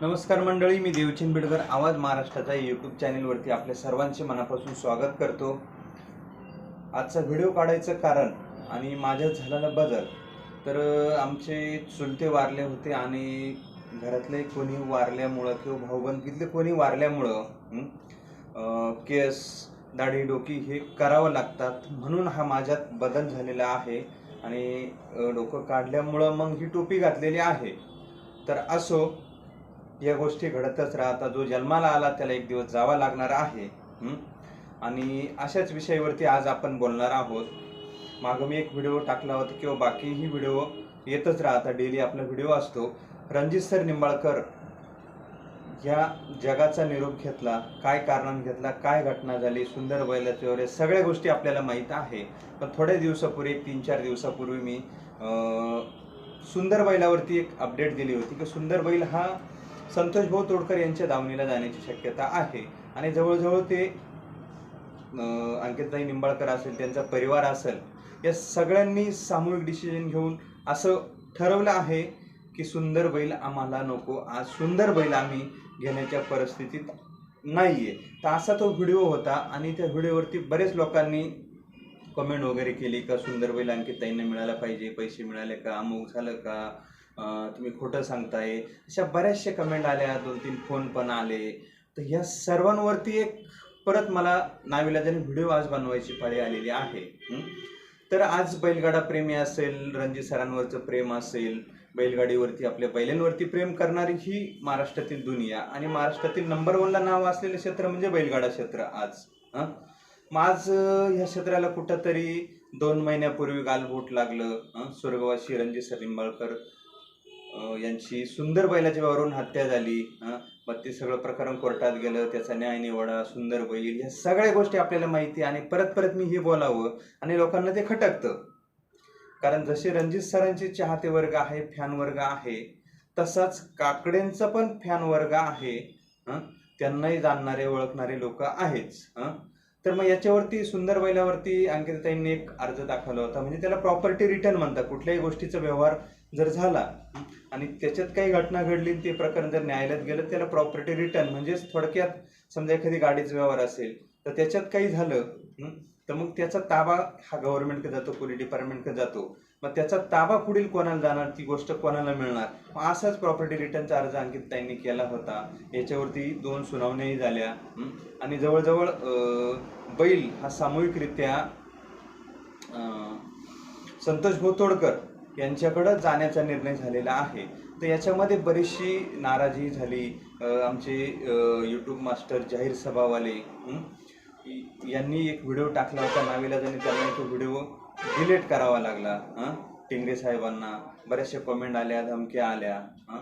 नमस्कार मंडळी मी देवचिन बिडकर आवाज महाराष्ट्राच्या यूट्यूब चॅनेलवरती आपल्या सर्वांचे मनापासून स्वागत करतो. आजचा व्हिडिओ काढायचं कारण आणि माझ्या झालेला बदल तर आमचे चुलते वारले होते आणि घरातले कोणी वारल्यामुळं किंवा भाऊबंदकीतले कोणी वारल्यामुळं केस दाढी डोकी हे करावं लागतात म्हणून हा माझ्यात बदल झालेला आहे आणि डोकं काढल्यामुळं मग ही टोपी घातलेली आहे. तर असो या गोष्टी घडतच राहतात. जो जन्माला आला त्याला एक दिवस जावा लागणार आहे. आणि अशाच विषयावरती आज आपण बोलणार आहोत. मागं मी एक व्हिडिओ टाकला होता किंवा बाकीही व्हिडिओ येतच राहतात. डेली आपला व्हिडिओ असतो. रणजित सर निंबाळकर या जगाचा निरोप घेतला. काय कारणाने घेतला? काय घटना झाली? सुंदर बैलाचे वगैरे सगळ्या गोष्टी आपल्याला माहीत आहे. पण थोड्या दिवसापूर्वी तीन चार दिवसापूर्वी मी सुंदर बैलावरती एक अपडेट दिली होती. की सुंदर बैल हा संतोष भाऊ तोडकर यांच्या दावणीला जाण्याची शक्यता आहे. आणि जवळजवळ ते अंकितताई निंबाळकर असेल त्यांचा परिवार असेल या सगळ्यांनी सामूहिक डिसिजन घेऊन असं ठरवलं आहे की सुंदर बैल आम्हाला नको. आज सुंदर बैल आम्ही घेण्याच्या परिस्थितीत नाही आहे तर असा तो व्हिडिओ होता आणि त्या व्हिडिओवरती बरेच लोकांनी कमेंट वगैरे केली का सुंदर बैल अंकितताईंना मिळाला पाहिजे पैसे मिळाले का अमुक झालं का तुम्ही खोटं सांगताय अशा बऱ्याचशा कमेंट आल्या दोन तीन फोन पण आले. तर ह्या सर्वांवरती एक परत मला नाविलाजाने व्हिडिओ आज बनवायची पाळी आलेली आहे. तर आज बैलगाडा प्रेमी असेल रणजित सरांवरचं प्रेम असेल बैलगाडीवरती आपल्या बैलांवरती प्रेम करणारी ही महाराष्ट्रातील दुनिया. आणि महाराष्ट्रातील नंबर वनला नाव असलेलं क्षेत्र म्हणजे बैलगाडा क्षेत्र आज. मग आज ह्या क्षेत्राला कुठंतरी दोन महिन्यापूर्वी गालबोट लागलं. स्वर्गवासी रणजित सर निंबाळकर यांची सुंदर बैलाच्या वावरून हत्या झाली मग ते सगळं प्रकरण कोर्टात गेलं त्याचा न्याय निवडा सुंदर बैल ह्या सगळ्या गोष्टी आपल्याला माहिती आणि परत परत मी हे बोलावं आणि लोकांना ते खटकतं. कारण जसे रणजित सरांचे चाहते वर्ग आहे फॅन वर्ग आहे तसाच काकडेंचा पण फॅन वर्ग आहे त्यांनाही जाणणारे ओळखणारे लोक आहेच हं? तर मग याच्यावरती सुंदर बैलावरती अंकिताईंनी एक अर्ज दाखवला होता. म्हणजे त्याला प्रॉपर्टी रिटर्न म्हणतात. कुठल्याही गोष्टीचा व्यवहार जर झाला आणि त्याच्यात काही घटना घडली ते प्रकरण जर न्यायालयात गेलं त्याला प्रॉपर्टी रिटर्न म्हणजेच थोडक्यात समजा एखादी गाडीचा व्यवहार असेल तर त्याच्यात काही झालं तर मग त्याचा ताबा हा गव्हर्नमेंटकडे जातो पोलीस डिपार्टमेंटकडे जातो. मग त्याचा ताबा पुढील कोणाला जाणार ती गोष्ट कोणाला मिळणार? मग असाच प्रॉपर्टी रिटर्नचा अर्ज अंकित ताईंनी केला होता. याच्यावरती दोन सुनावण्याही झाल्या. आणि जवळजवळ बैल हा सामूहिकरित्या संतोष भोतोडकर यांच्याकडं जाण्याचा निर्णय झालेला आहे. तर याच्यामध्ये बरीचशी नाराजी झाली. आमचे यूट्यूब मास्टर जाहीर सभावाले यांनी एक व्हिडिओ टाकला होता. नाविलाजाने त्यांना तो व्हिडिओ डिलीट करावा लागला हां? टिंगरे साहेबांना बऱ्याचशा कमेंट आल्या धमक्या आल्या हं?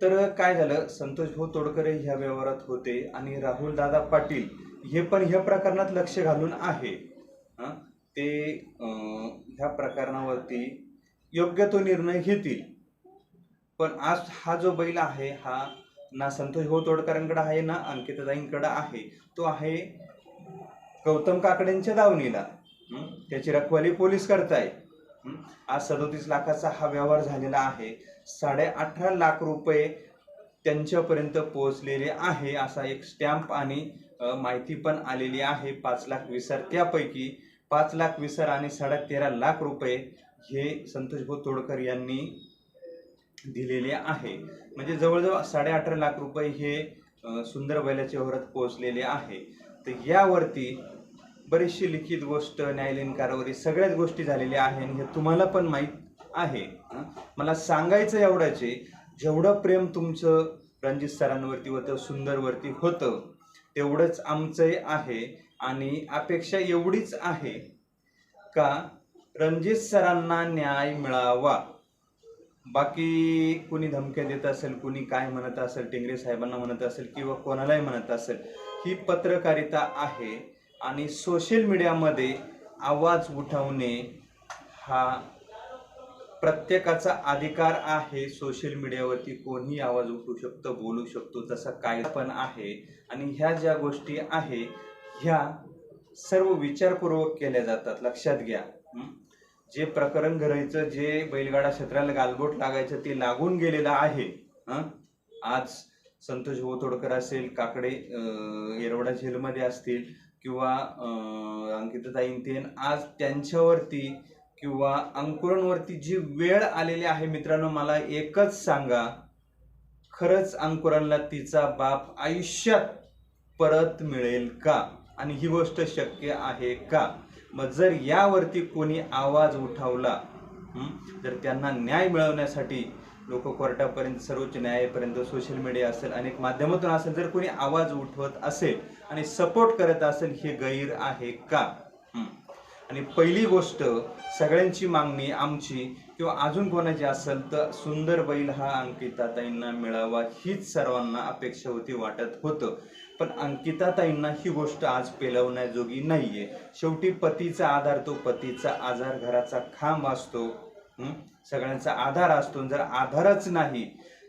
तर काय झालं? संतोष भाऊ तोडकरे ह्या व्यवहारात होते आणि राहुल दादा पाटील हे पण ह्या प्रकरणात लक्ष घालून आहे हं? ते ह्या प्रकरणावरती योग्य तो निर्णय घेतील. पण आज हा जो बैल आहे हा ना संतोष भाऊ तोडकरांकडे आहे ना अंकिताताईंकडे आहे. तो आहे गौतम काकडेंच्या दावणीला. त्याची रखवाली पोलीस करताय. आज सदोतीस लाखाचा हा व्यवहार झालेला आहे. साडे अठरा लाख रुपये त्यांच्यापर्यंत पोहोचलेले आहे असा एक स्टॅम्प आणि माहिती पण आलेली आहे. पाच लाख विसर त्यापैकी पाच लाख विसर आणि साडे तेरा लाख रुपये हे संतोष भाऊ तोडकर यांनी दिलेले आहे. म्हणजे जवळजवळ साडे अठरा लाख रुपये हे सुंदर बैलाच्या व्यवहारात पोहोचलेले आहे. तर यावरती बरीचशी लिखित गोष्ट न्यायालयीन कारवाई सगळ्याच गोष्टी झालेल्या आहे आणि हे तुम्हाला पण माहीत आहे. मला सांगायचं एवढंच आहे जेवढं प्रेम तुमचं रणजित सरांवरती होतं सुंदरवरती होतं तेवढंच आमचंही आहे आणि अपेक्षा एवढीच आहे का रणजित सरांना न्याय मिळावा. बाकी कुणी धमक्या देत असेल कुणी काय म्हणत असेल टिंगरे साहेबांना म्हणत असेल किंवा कोणालाही म्हणत असेल ही पत्रकारिता आहे. आणि सोशल मीडियामध्ये आवाज उठवणे हा प्रत्येकाचा अधिकार आहे. सोशल मीडियावरती कोणीही आवाज उठवू शकतो बोलू शकतो तसा कायदा पण आहे. आणि ह्या ज्या गोष्टी आहे ह्या सर्व विचारपूर्वक केल्या जातात. लक्षात घ्या. जे प्रकरण घडायचं जे बैलगाडा क्षेत्राला गालबोट लागायचं ते लागून गेलेलं आहे. आज संतोष तोडकर असेल काकडे येरवडा जेलमध्ये असतील किंवा अं, अंकिताताईन तेन आज त्यांच्यावरती किंवा अंकुरांवरती जी वेळ आलेली आहे मित्रांनो मला एकच सांगा. खरंच अंकुरांना तिचा बाप आयुष्यात परत मिळेल का? आणि ही गोष्ट शक्य आहे का? मग जर यावरती कोणी आवाज उठवला तर त्यांना न्याय मिळवण्यासाठी लोक कोर्टापर्यंत सर्वोच्च न्यायालयापर्यंत सोशल मीडिया असेल अनेक माध्यमातून असेल जर कोणी आवाज उठवत असेल आणि सपोर्ट करत असेल हे गैर आहे का? आणि पहिली गोष्ट सगळ्यांची मागणी आमची किंवा अजून कोणाची असेल तर सुंदर बैल हा अंकिताताईंना मिळावा हीच सर्वांना अपेक्षा होती वाटत होतं. पण अंकिताताईंना ही गोष्ट आज पेलवण्याजोगी नाही आहे शेवटी पतीचा आधार तो पतीचा आधार घराचा खांब असतो. सगळ्यांचा आधार असतो. जर आधारच नाही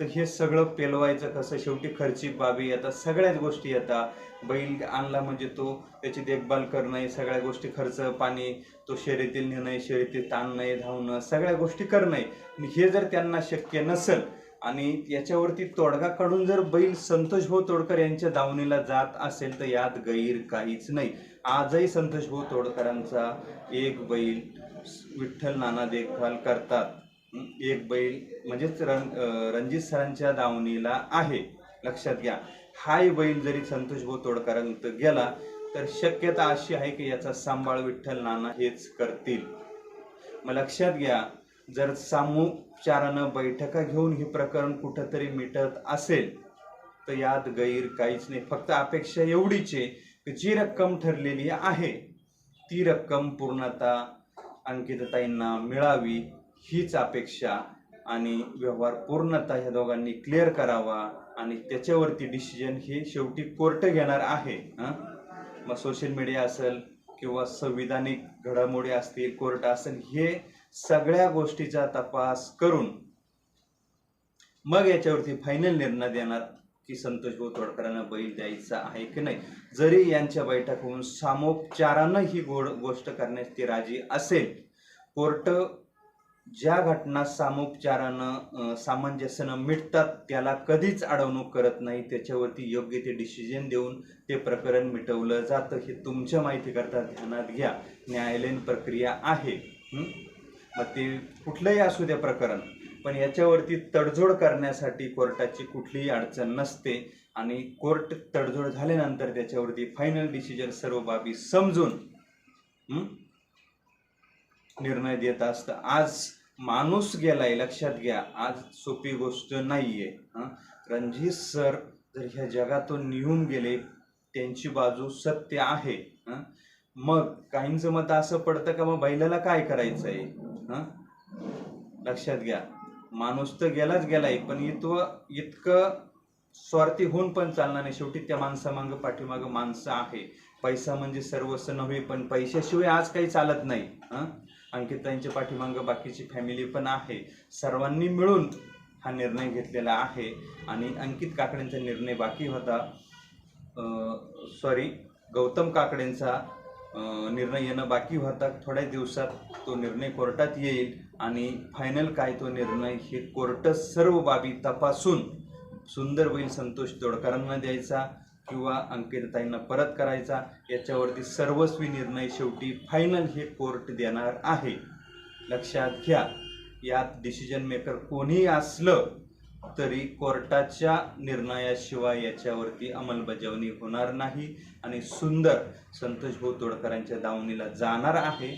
तर हे सगळं पेलवायचं कसं? शेवटी खर्चिक बाबी येतात. सगळ्याच गोष्टी येतात. बैल आणला म्हणजे तो त्याची देखभाल करणं सगळ्या गोष्टी खर्च पाणी तो शर्यतील नेणं शर्यतीत ताणणं धावणं सगळ्या गोष्टी करणं हे जर त्यांना शक्य नसेल आणि याच्यावरती तोडगा काढून जर बैल संतोष भाऊ तोडकर यांच्या दावणीला जात असेल तर यात गैर काहीच नाही. आजही संतोष भाऊ तोडकरांचा एक बैल विठ्ठल नाना देखभाल करतात. एक बैल म्हणजेच रण रणजित सरांच्या दावणीला आहे. लक्षात घ्या. हाय बैल जरी संतोष भाऊ तोडकरांत गेला तर शक्यता अशी आहे की याचा सांभाळ विठ्ठल नाना हेच करतील. मग लक्षात घ्या जर सामोपचारानं बैठका घेऊन हे प्रकरण कुठंतरी मिटत असेल तर यात गैर काहीच नाही फक्त अपेक्षा एवढीच आहे की जी रक्कम ठरलेली आहे ती रक्कम पूर्णतः अंकितताईंना मिळावी हीच अपेक्षा आणि व्यवहार पूर्णतः ह्या दोघांनी क्लिअर करावा आणि त्याच्यावरती डिसिजन हे शेवटी कोर्ट घेणार आहे हं? मग सोशल मीडिया असेल किंवा संविधानिक घडामोडी असतील कोर्ट असेल हे सगळ्या गोष्टीचा तपास करून मग याच्यावरती फायनल निर्णय देणार की संतोष भाऊ तोडकरांना बैल द्यायचा आहे की नाही. जरी यांच्या बैठक होऊन सामोपचारानं ही गोड गोष्ट करण्यास ती राजी असेल कोर्ट ज्या घटना सामोपचारानं सामंजस्यानं मिटतात त्याला कधीच अडवणूक करत नाही. त्याच्यावरती योग्य ते डिसिजन देऊन ते प्रकरण मिटवलं जातं हे तुमच्या माहितीकरता ध्यानात घ्या. न्यायालयीन प्रक्रिया आहे. मग ते कुठलंही असू द्या प्रकरण पण याच्यावरती तडजोड करण्यासाठी कोर्टाची कुठलीही अडचण नसते आणि कोर्ट तडजोड झाल्यानंतर त्याच्यावरती फायनल डिसिजन सर्व बाबी समजून निर्णय देत असतं. आज माणूस गेलाय लक्षात घ्या आज सोपी गोष्ट नाहीये रणजित सर जर ह्या जगातून निघून गेले त्यांची बाजू सत्य आहे मग काहींचं मत असं पडतं का? मग बैलाला काय करायचं आहे हं? लक्षात घ्या. माणूस तर गेलाच गेलाय पण इतवं इतकं स्वार्थी होऊन पण चालणार नाही. शेवटी त्या माणसामागं पाठीमागं माणसं आहे. पैसा म्हणजे सर्वस्व नव्हे पण पैशाशिवाय आज काही चालत नाही. हं? अंकितांच्या पाठीमागं बाकीची फॅमिली पण आहे. सर्वांनी मिळून हा निर्णय घेतलेला आहे. आणि अंकित काकडेंचा निर्णय बाकी होता. सॉरी गौतम काकडेंचा निर्णय येणं बाकी होता. थोड्या दिवसात तो निर्णय कोर्टात येईल आणि फायनल काय तो निर्णय हे कोर्ट सर्व बाबी तपासून सुंदर बैल संतोष तोडकरांना द्यायचा किंवा अंकितताईंना परत करायचा. याच्यावरती सर्वस्वी निर्णय शेवटी फायनल हे कोर्ट देणार आहे. लक्षात घ्या यात डिसिजन मेकर कोणीही असलं तरी कोर्टाच्या निर्णयाशिवाय याच्यावरती अंमलबजावणी होणार नाही आणि सुंदर संतोष भाऊ तोडकरांच्या दावणीला जाणार आहे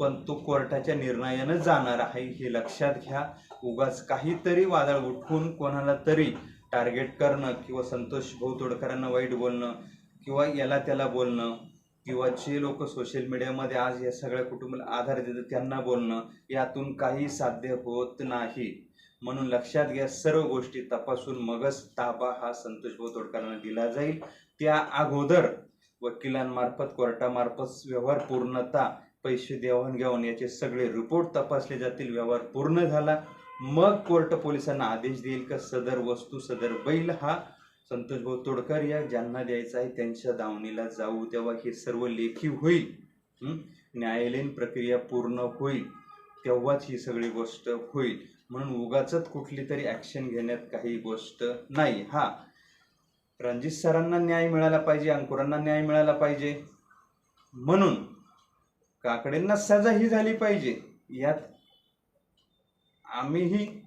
पण तो कोर्टाच्या निर्णयानं जाणार आहे हे लक्षात घ्या. उगाच काहीतरी वादळ उठवून कोणाला तरी टार्गेट करणं किंवा संतोष भाऊ तोडकरांना वाईट बोलणं किंवा याला त्याला बोलणं किंवा जे लोक सोशल मीडियामध्ये आज या सगळ्या कुटुंबाला आधार देतात त्यांना बोलणं यातून काही साध्य होत नाही. म्हणून लक्षात घ्या सर्व गोष्टी तपासून मगच ताबा हा संतोष भाऊ तोडकरांना दिला जाईल. त्या अगोदर वकिलांमार्फत कोर्टामार्फत व्यवहार पूर्णता पैसे देवाणघेवाण याचे सगळे रिपोर्ट तपासले जातील. व्यवहार पूर्ण झाला. मग कोर्ट पोलिसांना आदेश देईल का सदर वस्तू सदर बैल हा संतोष भाऊ तोडकर या ज्यांना द्यायचा आहे त्यांच्या दावणीला जाऊ तेव्हा हे सर्व लेखी होईल. न्यायालयीन प्रक्रिया पूर्ण होईल. तेव्हाच ही सगळी गोष्ट होईल. म्हणून उगाचच कुठली तरी ॲक्शन घेण्यात काही गोष्ट नाही. हा. रणजित सरांना न्याय मिळाला पाहिजे अंकुरांना न्याय मिळाला पाहिजे. म्हणून काकडेंना सजा ही झाली पाहिजे. यात आम्हीही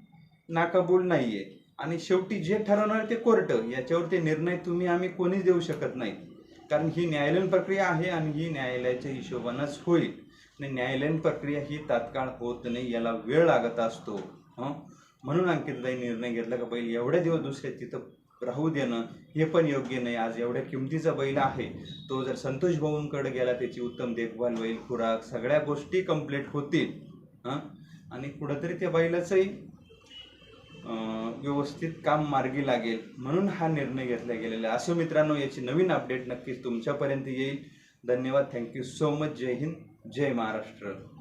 नाकाबूल नाहीये. आणि शेवटी जे ठरवणार ते कोर्ट. याच्यावरती निर्णय तुम्ही आम्ही कोणीच देऊ शकत नाही. कारण ही न्यायालयीन प्रक्रिया आहे आणि ही न्यायालयाच्या हिशोबानंच होईल. आणि न्यायालयीन प्रक्रिया ही तात्काळ होत नाही याला वेळ लागत असतो. हं? म्हणून अंकितदाई निर्णय घेतला का बैल एवढे दिवस दुसरे तिथं राहू देणं हे पण योग्य नाही. आज एवढ्या किमतीचा बैल आहे. तो जर संतोष भाऊंकडे गेला त्याची उत्तम देखभाल होईल खुराक सगळ्या गोष्टी कंप्लीट होतील. हं? आणि कुठंतरी त्या बैलाचंही व्यवस्थित काम मार्गी लागेल. म्हणून हा निर्णय घेतला गेलेला आहे. असं मित्रांनो याची नवीन अपडेट नक्कीच तुमच्यापर्यंत येईल. धन्यवाद. थँक्यू सो मच जय हिंद. जय महाराष्ट्र.